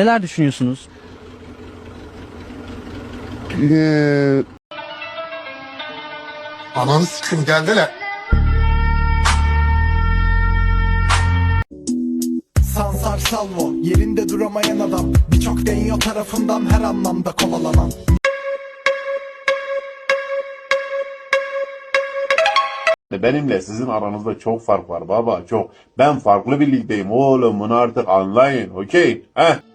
Neler düşünüyorsunuz? Ee... Ananı sikim geldiler. Sansar Salvo Yerinde duramayan adam Birçok deniyor tarafından her anlamda kovalanan Benimle sizin aranızda çok fark var baba çok. Ben farklı bir ligdeyim oğlum bunu artık anlayın okey? Heh.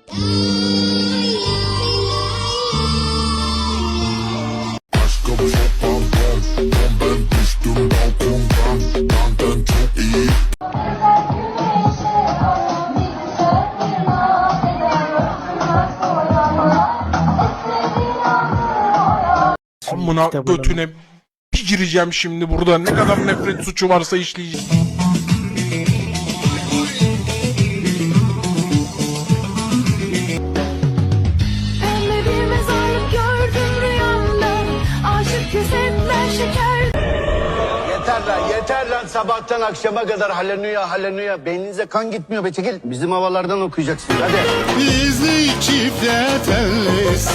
Amına götüne bir gireceğim şimdi burada. Ne kadar nefret suçu varsa işleyeceğim. Sabahtan akşama kadar haleluya haleluya. Beyninize kan gitmiyor be çekil. Bizim havalardan okuyacaksınız hadi. Tellesi.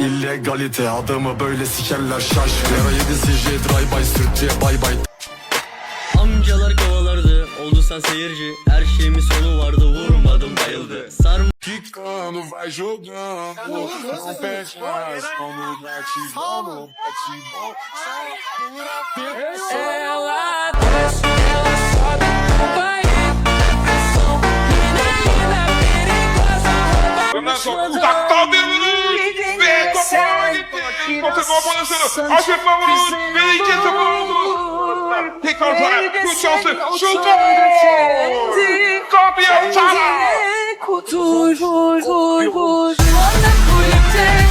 İllegalite adamı böyle sikerler şaş Lera 7 CJ drive by sürtçe bay bay Amcalar kovalardı oldu sen seyirci Her şeyimin sonu vardı vurmadım bayıldı. Sarma Quicando, vai jogando, não perde mais, como bate bom, bate bom, Ela desce, ela sobe Vai pressão Menina perigosa balançları. Aşırtma vuruş ve iki sıfır oldu. Tekrar para. Şut şansı. Şut. Kapıya çara. Vur vur vur vur Şu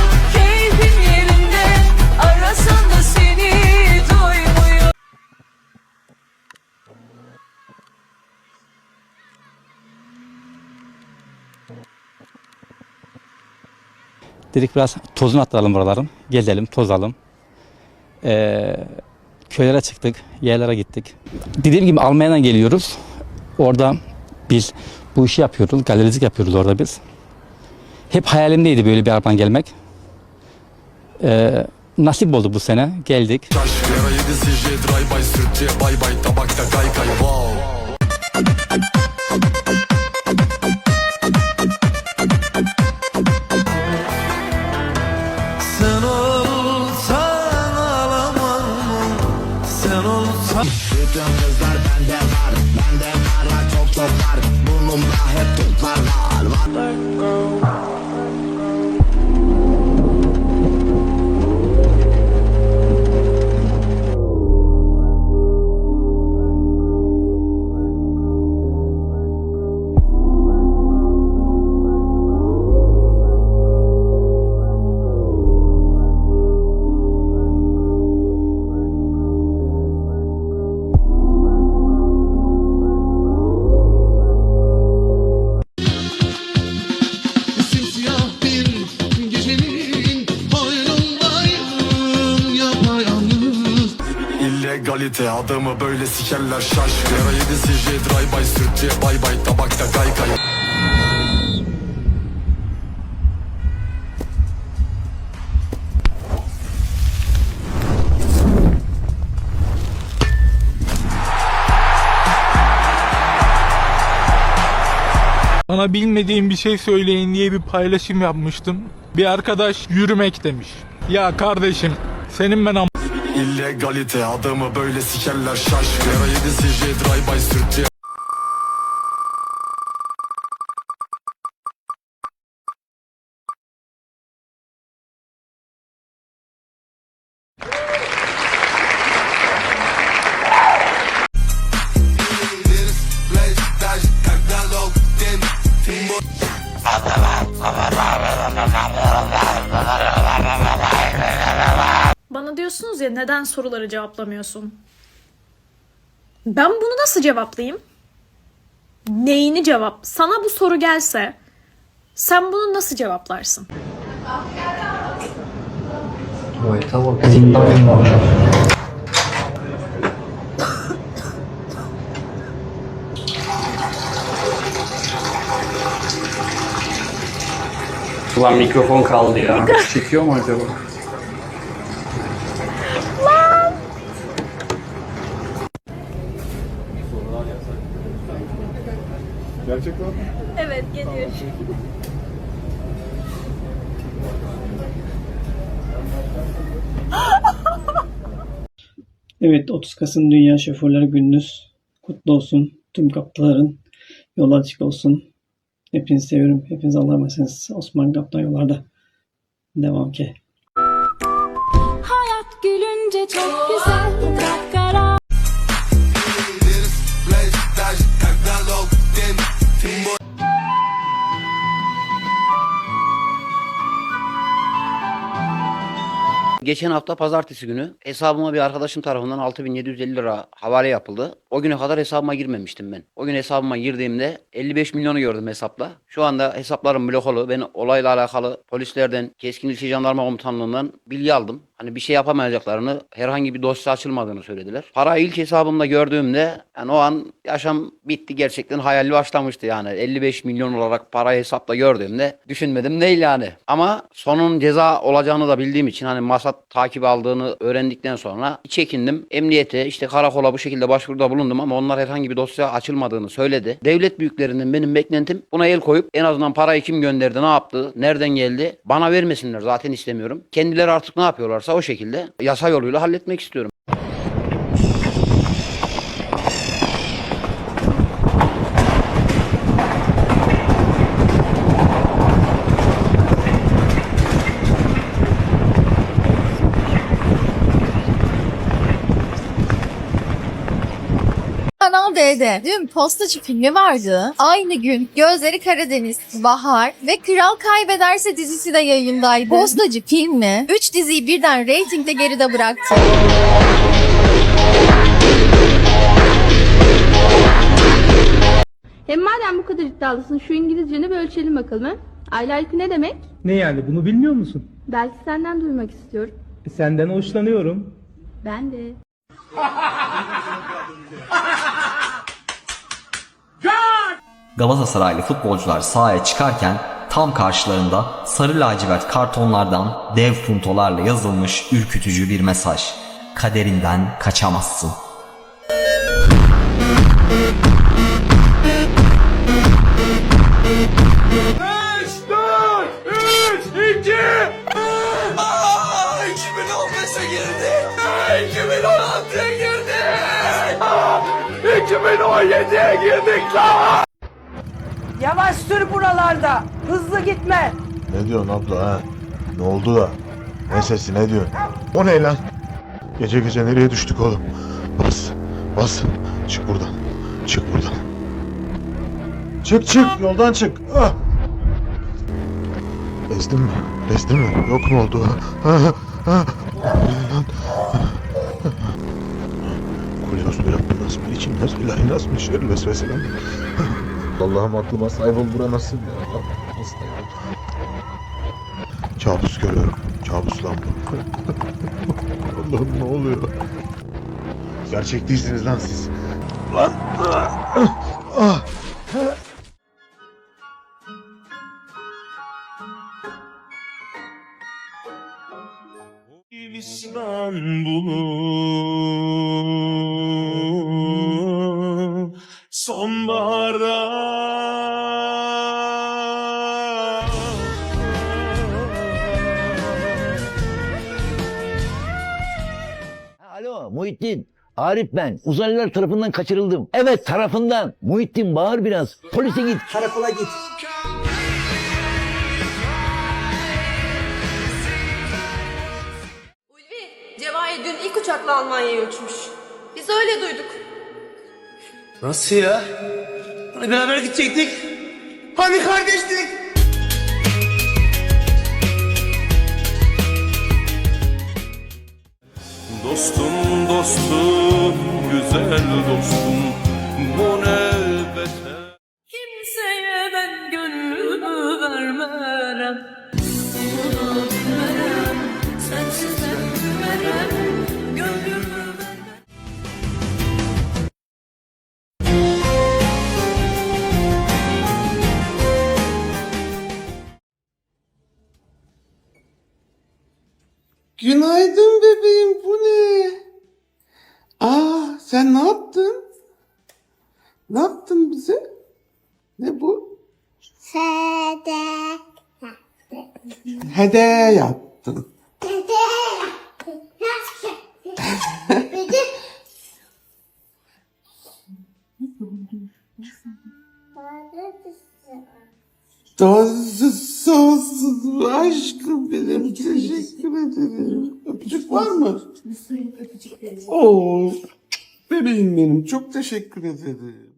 Dedik biraz tozunu attıralım buraların. Gezelim, tozalım. Ee, köylere çıktık, yerlere gittik. Dediğim gibi Almanya'dan geliyoruz. Orada biz bu işi yapıyoruz, galericilik yapıyoruz orada biz. Hep hayalimdeydi böyle bir aradan gelmek. Ee, nasip oldu bu sene, geldik. Şaş Sen olsan Bütün kızlar bende var Bende var. Çok çok var Burnumda hep tutlar var Simsiyah İllegalite adamı böyle sikerler şaş Lera 7 CJ drive by sürtçe bay bay Tabakta kay kay Bana bilmediğim bir şey söyleyin diye bir paylaşım yapmıştım. Bir arkadaş yürümek demiş. Ya kardeşim senin ben İllegalite adamı böyle sikerler şaş Lera 7 CJ drive by sürtçe diyorsunuz ya neden soruları cevaplamıyorsun? Ben bunu nasıl cevaplayayım? Neyini cevap? Sana bu soru gelse sen bunu nasıl cevaplarsın? Ulan mikrofon kaldı ya. Çekiyor mu acaba? Gerçekten mi? Evet geliyor. Evet 30 Kasım Dünya Şoförler Gününüz kutlu olsun. Tüm kaptanların yolu açık olsun. Hepinizi seviyorum. Hepiniz Allah'a emanetsiniz. Osman Kaptan yollarda. Devam ki. Hayat gülünce çok güzel Geçen hafta pazartesi günü hesabıma bir arkadaşım tarafından 6750 lira havale yapıldı. O güne kadar hesabıma girmemiştim ben. O gün hesabıma girdiğimde 55 milyonu gördüm hesapla. Şu anda hesaplarım blokolu. Ben olayla alakalı polislerden, Keskin İlçe Jandarma Komutanlığından bilgi aldım. Hani bir şey yapamayacaklarını, herhangi bir dosya açılmadığını söylediler. Parayı ilk hesabımda gördüğümde yani o an yaşam bitti gerçekten hayali başlamıştı yani. 55 milyon olarak para hesapta gördüğümde düşünmedim değil yani. Ama sonun ceza olacağını da bildiğim için hani masat takip aldığını öğrendikten sonra çekindim. Emniyete işte karakola bu şekilde başvuruda bulundum ama onlar herhangi bir dosya açılmadığını söyledi. Devlet büyüklerinden benim beklentim buna el koyup en azından parayı kim gönderdi, ne yaptı, nereden geldi bana vermesinler zaten istemiyorum. Kendileri artık ne yapıyorlarsa o şekilde yasa yoluyla halletmek istiyorum. Kanal D'de dün postacı filmi vardı. Aynı gün Gözleri Karadeniz, Bahar ve Kral Kaybederse dizisi de yayındaydı. Postacı filmi 3 diziyi birden reytingde geride bıraktı. Hem madem bu kadar iddialısın şu İngilizceni bir ölçelim bakalım ha. I like ne demek? Ne yani bunu bilmiyor musun? Belki senden duymak istiyorum. Senden hoşlanıyorum. Ben de. Galatasaraylı futbolcular sahaya çıkarken tam karşılarında sarı lacivert kartonlardan dev puntolarla yazılmış ürkütücü bir mesaj. Kaderinden kaçamazsın. Yavaş sür buralarda. Hızlı gitme. Ne diyorsun abla ha? Ne oldu da? Ne sesi ne diyorsun? O ne lan? Gece gece nereye düştük oğlum? Bas, bas. Çık buradan. Çık buradan. Çık çık yoldan çık. Ah! Ezdin mi? Ezdin mi? Yok mu oldu? Ha, ha, ha. Kulyos bir Rabbi nasıl bir içim nasıl ilahi nasıl bir şerri vesveseler. Allah'ım aklıma sahip ol bura nasıl ya? Nasıl? Kabus görüyorum. Kabus lan bu. Allah'ım ne oluyor? Gerçek değilsiniz lan siz. Lan! Ah! Sonbaharda Alo Muhittin. Arif ben. Uzaylılar tarafından kaçırıldım. Evet tarafından. Muhittin bağır biraz. Polise git. Karakola git. Ulvi, Cevahir dün ilk uçakla Almanya'ya uçmuş. Biz öyle duyduk. Nasıl ya? Hani beraber gidecektik? Hani kardeştik? Dostum dostum güzel dostum bu ne beter Kimseye ben gönlümü vermem. Günaydın bebeğim bu ne? Aa sen ne yaptın? Ne yaptın bize? Ne bu? Hede. Hede yaptın. Sonsuz sonsuz aşkım benim teşekkür ederim. Öpücük var mı? Oo, bebeğim benim çok teşekkür ederim.